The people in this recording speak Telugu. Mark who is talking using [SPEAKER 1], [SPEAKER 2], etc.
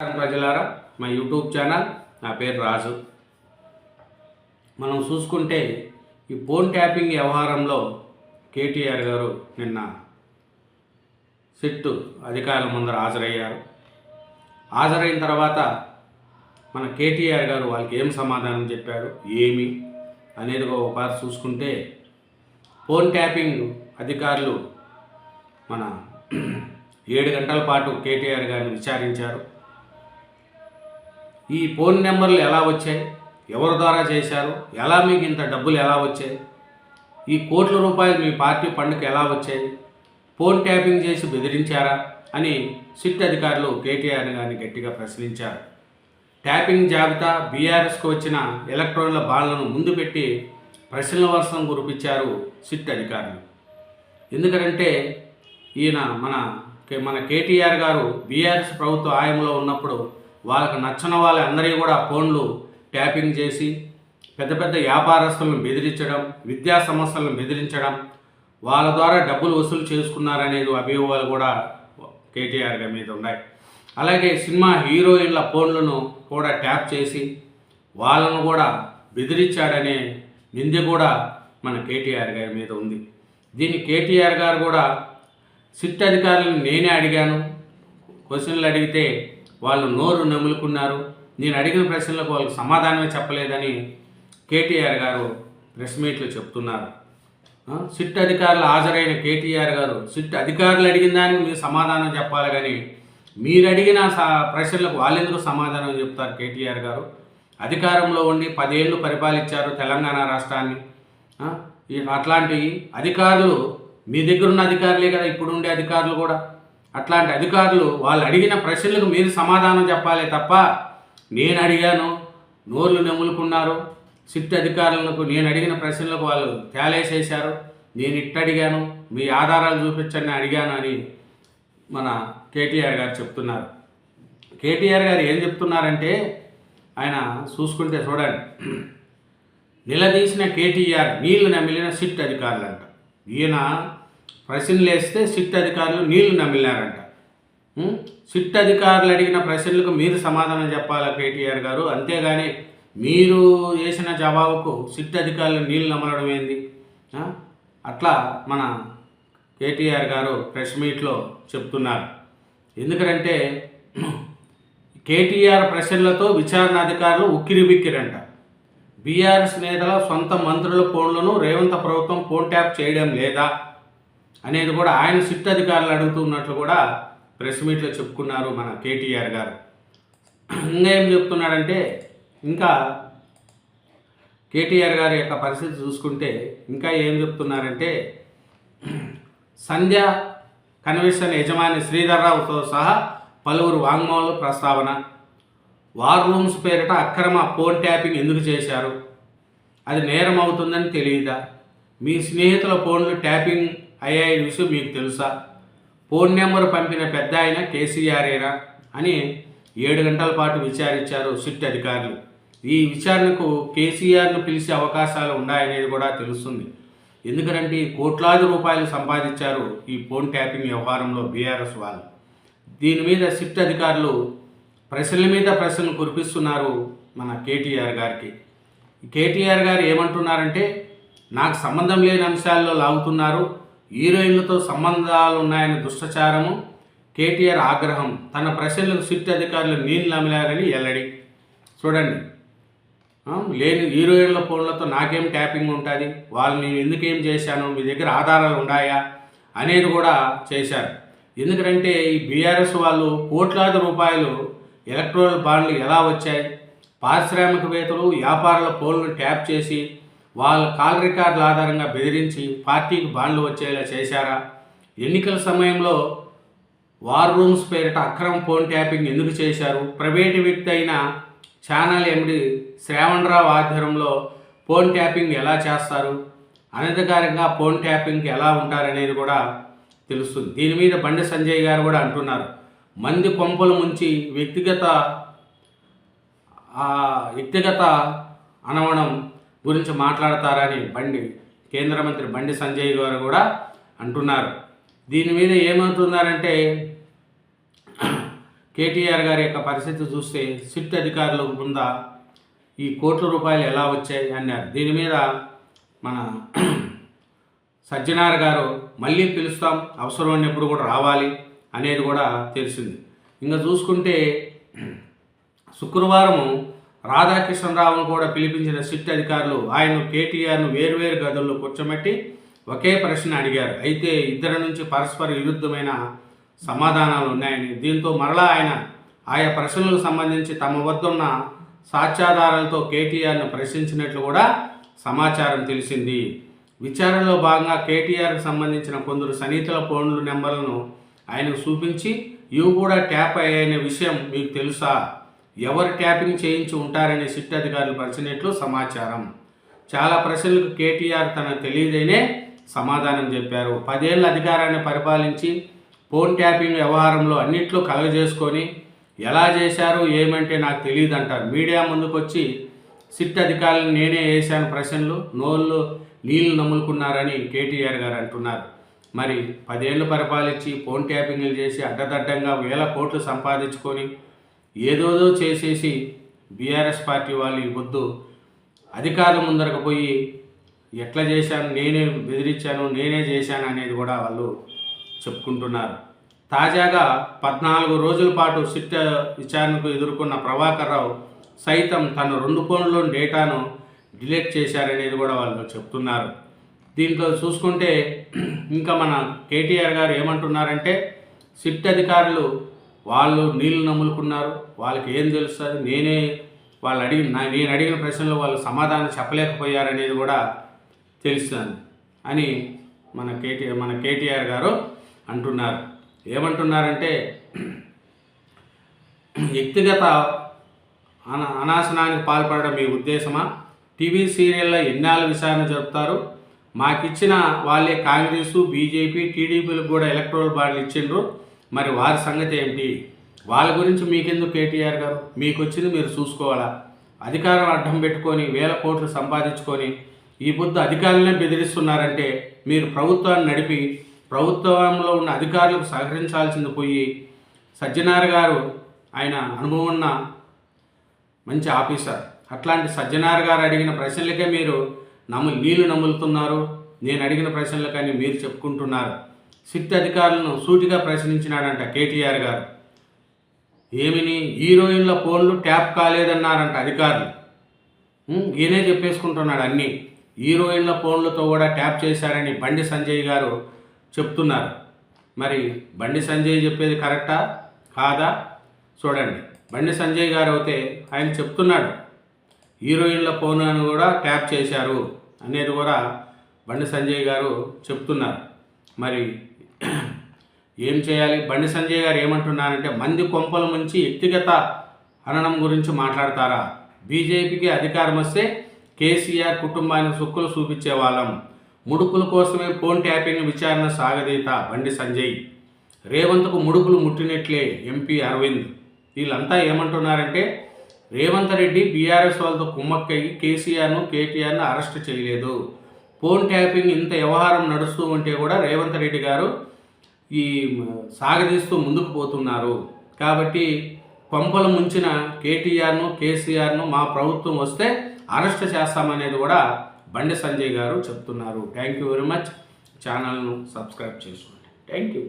[SPEAKER 1] ప్రజలారా మా యూట్యూబ్ ఛానల్ నా పేరు రాజు. మనం చూసుకుంటే ఈ ఫోన్ ట్యాపింగ్ వ్యవహారంలో కేటీఆర్ గారు నిన్న సిట్టు అధికారుల ముందర హాజరయ్యారు. హాజరైన తర్వాత మన కేటీఆర్ గారు వాళ్ళకి ఏం సమాధానం చెప్పారు ఏమి అనేది ఒకసారి చూసుకుంటే ఫోన్ ట్యాపింగ్ అధికారులు మన ఏడు గంటల పాటు కేటీఆర్ గారిని విచారించారు. ఈ ఫోన్ నెంబర్లు ఎలా వచ్చాయి? ఎవరి ద్వారా చేశారు? ఎలా మీకు ఇంత డబ్బులు ఎలా వచ్చాయి? ఈ కోట్ల రూపాయలు మీ పార్టీ పండుగ ఎలా వచ్చాయి? ఫోన్ ట్యాపింగ్ చేసి బెదిరించారా? అని సిట్ అధికారులు కేటీఆర్ గారిని గట్టిగా ప్రశ్నించారు. ట్యాపింగ్ జాబితా బీఆర్ఎస్కు వచ్చిన ఎలక్ట్రానిక్ల బాళ్ళను ముందు పెట్టి ప్రశ్నల వర్షం కురిపించారు సిట్ అధికారులు. ఎందుకంటే ఈయన మన మన కేటీఆర్ గారు బీఆర్ఎస్ ప్రభుత్వ ఆయంలో ఉన్నప్పుడు వాళ్ళకి నచ్చిన వాళ్ళందరికీ కూడా ఫోన్లు ట్యాపింగ్ చేసి పెద్ద పెద్ద వ్యాపారస్తులను బెదిరించడం విద్యా సంస్థలను బెదిరించడం వాళ్ళ ద్వారా డబ్బులు వసూలు చేసుకున్నారనేది అభియోగాలు కూడా కేటీఆర్ గారి మీద ఉన్నాయి. అలాగే సినిమా హీరోయిన్ల ఫోన్లను కూడా ట్యాప్ చేసి వాళ్ళను కూడా బెదిరించాడనే నింద కూడా మన కేటీఆర్ గారి మీద ఉంది. దీన్ని కేటీఆర్ గారు కూడా సిట్ అధికారులను నేనే అడిగాను. క్వశ్చన్లు అడిగితే వాళ్ళు నోరు నములుకున్నారు. నేను అడిగిన ప్రశ్నలకు వాళ్ళకి సమాధానమే చెప్పలేదని కేటీఆర్ గారు ప్రెస్ మీట్లో చెప్తున్నారు. సిట్ అధికారులు హాజరైన కేటీఆర్ గారు సిట్ అధికారులు అడిగిన దానికి మీరు సమాధానం చెప్పాలి కానీ మీరు అడిగిన స- ప్రశ్నలకు వాళ్ళెందుకు సమాధానం చెప్తారు కేటీఆర్ గారు? అధికారంలో ఉండి పదేళ్ళు పరిపాలించారు తెలంగాణ రాష్ట్రాన్ని. అట్లాంటి అధికారులు మీ దగ్గర ఉన్న అధికారులే కదా ఇప్పుడు ఉండే అధికారులు కూడా. అట్లాంటి అధికారులు వాళ్ళు అడిగిన ప్రశ్నలకు మీరు సమాధానం చెప్పాలి తప్ప నేను అడిగాను నోర్లు నెమ్ములుకున్నారు సిట్ అధికారులకు నేను అడిగిన ప్రశ్నలకు వాళ్ళు తేలేసేశారు నేను ఇట్ట అడిగాను మీ ఆధారాలు చూపించండి అడిగాను అని మన కేటీఆర్ గారు చెప్తున్నారు. కేటీఆర్ గారు ఏం చెప్తున్నారంటే ఆయన చూసుకుంటే చూడండి నిలదీసిన కేటీఆర్ నీళ్ళు నమిలిన సిట్ అధికారులంట. ఈయన ప్రశ్నలు వేస్తే సిట్ అధికారులు నీళ్ళు నమిలినారంట. సిట్ అధికారులు అడిగిన ప్రశ్నలకు మీరు సమాధానం చెప్పాలి కేటీఆర్ గారు? అంతేగాని మీరు చేసిన జవాబుకు సిట్ అధికారులు నీళ్ళు నమలడం ఏంది? అట్లా మన కేటీఆర్ గారు ప్రెస్ మీట్లో చెప్తున్నారు. ఎందుకంటే కేటీఆర్ ప్రశ్నలతో విచారణ అధికారులు ఉక్కిరిబిక్కిరంట. బీఆర్ఎస్ నేతల సొంత మంత్రుల ఫోన్లను రేవంత్ ప్రభుత్వం ఫోన్ ట్యాప్ చేయడం లేదా? అనేది కూడా ఆయన సిట్ అధికారులు అడుగుతున్నట్లు కూడా ప్రెస్ మీట్లో చెప్పుకున్నారు మన కేటీఆర్ గారు. ఇంకా ఏం చెప్తున్నాడంటే ఇంకా కేటీఆర్ గారి యొక్క పరిస్థితి చూసుకుంటే ఇంకా ఏం చెప్తున్నారంటే సంధ్య కన్వెన్షన్ యజమాని శ్రీధర్రావుతో సహా పలువురు వాంగ్మూల ప్రస్తావన వార్ రూమ్స్ పేరిట అక్రమ ఫోన్ ట్యాపింగ్ ఎందుకు చేశారు? అది నేరం అవుతుందని తెలియదా మీ స్నేహితుల ఫోన్లు ట్యాపింగ్ అయ్యే విషయం మీకు తెలుసా? ఫోన్ నెంబర్ పంపిన పెద్ద ఆయన కేసీఆరేనా అని ఏడు గంటల పాటు విచారించారు సిట్ అధికారులు. ఈ విచారణకు కేసీఆర్ను పిలిచే అవకాశాలు ఉన్నాయనేది కూడా తెలుస్తుంది. ఎందుకంటే కోట్లాది రూపాయలు సంపాదించారు ఈ ఫోన్ ట్యాపింగ్ వ్యవహారంలో బీఆర్ఎస్ వాళ్ళు. దీని మీద సిట్ అధికారులు ప్రశ్నల మీద ప్రశ్నలు కురిపిస్తున్నారు మన కేటీఆర్ గారికి. కేటీఆర్ గారు ఏమంటున్నారంటే నాకు సంబంధం లేని అంశాల్లో లాగుతున్నారు హీరోయిన్లతో సంబంధాలు ఉన్నాయని దుష్టచారము కేటీఆర్ ఆగ్రహం తన ప్రశ్నలకు సిట్ అధికారులు నీళ్ళు నమిలారని ఎల్లడి. చూడండి. లేని హీరోయిన్ల ఫోన్లతో నాకేం ట్యాపింగ్ ఉంటుంది? వాళ్ళు నేను ఎందుకేం చేశాను? మీ దగ్గర ఆధారాలు ఉన్నాయా అనేది కూడా చేశారు. ఎందుకంటే ఈ బీఆర్ఎస్ వాళ్ళు కోట్లాది రూపాయలు ఎలక్ట్రోల్ బాండ్లు ఎలా వచ్చాయి? పారిశ్రామికవేత్తలు వ్యాపారుల ఫోన్లు ట్యాప్ చేసి వాళ్ళ కాల్ రికార్డుల ఆధారంగా బెదిరించి పార్టీకి బాండ్లు వచ్చేలా చేశారా? ఎన్నికల సమయంలో వార్ రూమ్స్ పేరిట అక్రమ ఫోన్ ట్యాపింగ్ ఎందుకు చేశారు? ప్రైవేటు వ్యక్తి అయిన ఛానల్ ఎండి శ్రావణరావు ఆధ్వర్యంలో ఫోన్ ట్యాపింగ్ ఎలా చేస్తారు? అనధికారికంగా ఫోన్ ట్యాపింగ్ ఎలా ఉంటారనేది కూడా తెలుస్తుంది. దీని మీద బండి సంజయ్ గారు కూడా అంటున్నారు. మంది కొంపలు ముంచి వ్యక్తిగత వ్యక్తిగత అనవడం గురించి మాట్లాడతారని బండి కేంద్ర మంత్రి బండి సంజయ్ గారు కూడా అంటున్నారు. దీని మీద ఏమవుతున్నారంటే కేటీఆర్ గారి యొక్క పరిస్థితి చూస్తే సిట్ అధికారుల ముందా ఈ కోట్ల రూపాయలు ఎలా వచ్చాయి అన్నారు. దీని మీద మన సజ్జనార్ గారు మళ్ళీ పిలుస్తాం అవసరం ఉన్నప్పుడు కూడా రావాలి అనేది కూడా తెలిసింది. ఇంకా చూసుకుంటే శుక్రవారం రాధాకృష్ణరావును కూడా పిలిపించిన సిట్ అధికారులు ఆయన కేటీఆర్ను వేర్వేరు గదుల్లో కూర్చోబెట్టి ఒకే ప్రశ్న అడిగారు. అయితే ఇద్దరి నుంచి పరస్పర విరుద్ధమైన సమాధానాలు ఉన్నాయని. దీంతో మరలా ఆయన ఆయా ప్రశ్నలకు సంబంధించి తమ వద్ద ఉన్న సాక్ష్యాధారాలతో కేటీఆర్ను ప్రశ్నించినట్లు కూడా సమాచారం తెలిసింది. విచారణలో భాగంగా కేటీఆర్కి సంబంధించిన కొందరు సన్నిహితుల ఫోన్లు నెంబర్లను ఆయనకు చూపించి ఇవి కూడా ట్యాప్ అయ్యాయనే విషయం మీకు తెలుసా? ఎవరు ట్యాపింగ్ చేయించి ఉంటారని సిట్ అధికారులు పరిచినట్లు సమాచారం. చాలా ప్రశ్నలకు కేటీఆర్ తన తెలియదైనే సమాధానం చెప్పారు. పదేళ్ళ అధికారాన్ని పరిపాలించి ఫోన్ ట్యాపింగ్ వ్యవహారంలో అన్నిట్లో కలగజేసుకొని ఎలా చేశారు ఏమంటే నాకు తెలియదు అంటారు మీడియా ముందుకు వచ్చి సిట్ అధికారులను నేనే వేశాను ప్రశ్నలు నోళ్ళు నీళ్ళు నమ్ములుకున్నారని కేటీఆర్ గారు అంటున్నారు. మరి పదేళ్ళు పరిపాలించి ఫోన్ ట్యాపింగ్లు చేసి అడ్డదడ్డంగా వేల కోట్లు సంపాదించుకొని ఏదోదో చేసేసి బీఆర్ఎస్ పార్టీ వాళ్ళు ఈ పొద్దు అధికారుల ముందరకు పోయి ఎట్లా చేశాను నేనే బెదిరించాను నేనే చేశాను అనేది కూడా వాళ్ళు చెప్పుకుంటున్నారు. తాజాగా పద్నాలుగు రోజుల పాటు సిట్ విచారణకు ఎదుర్కొన్న ప్రభాకర్ రావు సైతం తన రెండు ఫోన్లో డేటాను డిలీట్ చేశారనేది కూడా వాళ్ళు చెప్తున్నారు. దీంట్లో చూసుకుంటే ఇంకా మన కేటీఆర్ గారు ఏమంటున్నారంటే సిట్ అధికారులు వాళ్ళు నీళ్ళు నమ్ములుకున్నారు వాళ్ళకి ఏం తెలుస్తుంది? నేనే వాళ్ళు అడిగిన నేను అడిగిన ప్రశ్నలు వాళ్ళు సమాధానం చెప్పలేకపోయారనేది కూడా తెలుస్తుంది అని మన కేటీఆర్ మన కేటీఆర్ గారు అంటున్నారు. ఏమంటున్నారంటే వ్యక్తిగత అన అనాశనానికి పాల్పడడం మీ ఉద్దేశమా? టీవీ సీరియల్లో ఎన్నాళ్ళు విచారణ జరుపుతారు? మాకిచ్చిన వాళ్ళే కాంగ్రెస్ బీజేపీ టీడీపీలకు కూడా ఎలక్ట్రల్ బాండ్లు ఇచ్చిండ్రు. మరి వారి సంగతి ఏమిటి వాళ్ళ గురించి మీకెందుకు కేటీఆర్ గారు? మీకు వచ్చింది మీరు చూసుకోవాలా? అధికారం అడ్డం పెట్టుకొని వేల కోట్లు సంపాదించుకొని ఈ పొద్దు అధికారులనే బెదిరిస్తున్నారంటే మీరు ప్రభుత్వాన్ని నడిపి ప్రభుత్వంలో ఉన్న అధికారులకు సహకరించాల్సింది పోయి సజ్జనార్ గారు ఆయన అనుభవం ఉన్న మంచి ఆఫీసర్. అట్లాంటి సజ్జనార్ గారు అడిగిన ప్రశ్నలకే మీరు నమ్ము నీళ్ళు నమ్ములుతున్నారు. నేను అడిగిన ప్రశ్నలకని మీరు చెప్పుకుంటున్నారు. సిట్ అధికారులను సూటిగా ప్రశ్నించినాడంట కేటీఆర్ గారు. ఏమిని? హీరోయిన్ల ఫోన్లు ట్యాప్ కాలేదన్నారంట అధికారులు. ఈయనే చెప్పేసుకుంటున్నాడు అన్నీ. హీరోయిన్ల ఫోన్లతో కూడా ట్యాప్ చేశారని బండి సంజయ్ గారు చెప్తున్నారు. మరి బండి సంజయ్ చెప్పేది కరెక్టా? కాదా? చూడండి. బండి సంజయ్ గారు అయితే ఆయన చెప్తున్నాడు. హీరోయిన్ల ఫోన్లను కూడా ట్యాప్ చేశారు అనేది కూడా బండి సంజయ్ గారు చెప్తున్నారు. మరి ఏం చేయాలి? బండి సంజయ్ గారు ఏమంటున్నారంటే మంది కొంపల ముంచి వ్యక్తిగత హననం గురించి మాట్లాడతారా? బీజేపీకి అధికారం వస్తే కేసీఆర్ కుటుంబానికి సుక్కులు చూపించే వాళ్ళం. ముడుపుల కోసమే ఫోన్ ట్యాపింగ్ విచారణ సాగదీత బండి సంజయ్. రేవంత్కు ముడుపులు ముట్టినట్లే ఎంపీ అరవింద్. వీళ్ళంతా ఏమంటున్నారంటే రేవంత్ రెడ్డి బీఆర్ఎస్ వాళ్ళతో కుమ్మక్కయ్యి కేసీఆర్ను కేటీఆర్ను అరెస్ట్ చేయలేదు. ఫోన్ ట్యాపింగ్ ఇంత వ్యవహారం నడుస్తూ ఉంటే కూడా రేవంత్ రెడ్డి గారు ఈ సాగదీస్తూ ముందుకు పోతున్నారు. కాబట్టి కొంపలు ముంచిన కేటీఆర్ను కేసీఆర్ను మా ప్రభుత్వం వస్తే అరెస్ట్ చేస్తామనేది కూడా బండి సంజయ్ గారు చెప్తున్నారు. థ్యాంక్ యూ వెరీ మచ్ ఛానల్ను సబ్స్క్రైబ్ చేసుకోండి. Thank you